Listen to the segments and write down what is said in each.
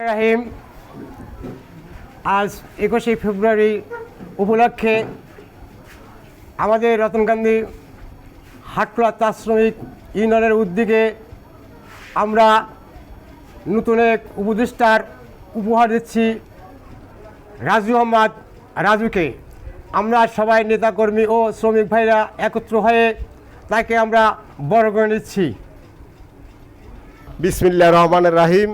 রাহিম, আজ একুশে ফেব্রুয়ারি উপলক্ষে আমাদের রতনকান্দি হাটখোলা চা শ্রমিক ইউনিয়নের উদ্যোগে আমরা নতুন এক উপদেষ্টার উপহার দিচ্ছি রাজু আহমদ রাজুকে। আমরা সবাই নেতাকর্মী ও শ্রমিক ভাইরা একত্র হয়ে তাকে আমরা বড় করে নিচ্ছি। বিসমিল্লা রহমানের রাহিম।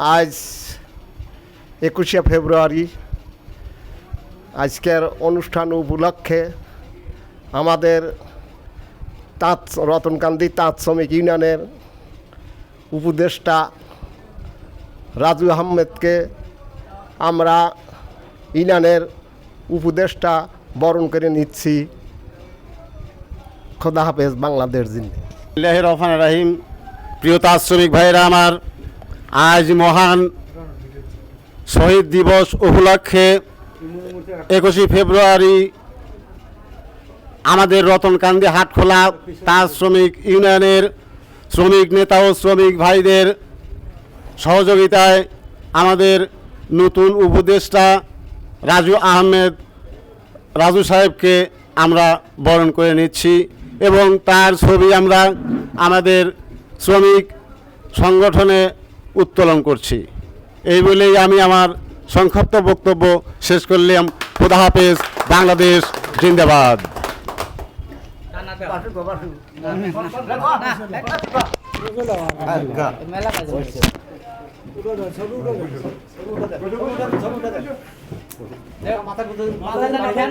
আজ একুশে ফেব্রুয়ারি। আজকের অনুষ্ঠান উপলক্ষে আমাদের তাঁত, রতনকান্দি তাঁত শ্রমিক ইউনিয়নের উপদেষ্টা রাজু আহমেদকে আমরা ইউনিয়নের উপদেষ্টা বরণ করে নিচ্ছি। খোদা হাফেজ বাংলাদেশ জিন্দি রহমান রাহিম। প্রিয় তাঁত শ্রমিক ভাইরা আমার আজ মহান শহীদ দিবস উপলক্ষে একুশে ফেব্রুয়ারি আমাদের রতনকান্দি হাটখোলা তাঁত শ্রমিক ইউনিয়নের শ্রমিক নেতা ও শ্রমিক ভাইদের সহযোগিতায় আমাদের নতুন উপদেষ্টা রাজু আহমেদ, রাজু সাহেবকে আমরা বরণ করে নিচ্ছি এবং তার ছবি আমরা আমাদের শ্রমিক সংগঠনে উত্তোলন করছি। এই বলেই আমি আমার সংক্ষিপ্ত বক্তব্য শেষ করলাম। খুদা হাফেজ, বাংলাদেশ জিন্দাবাদ। ফ্যান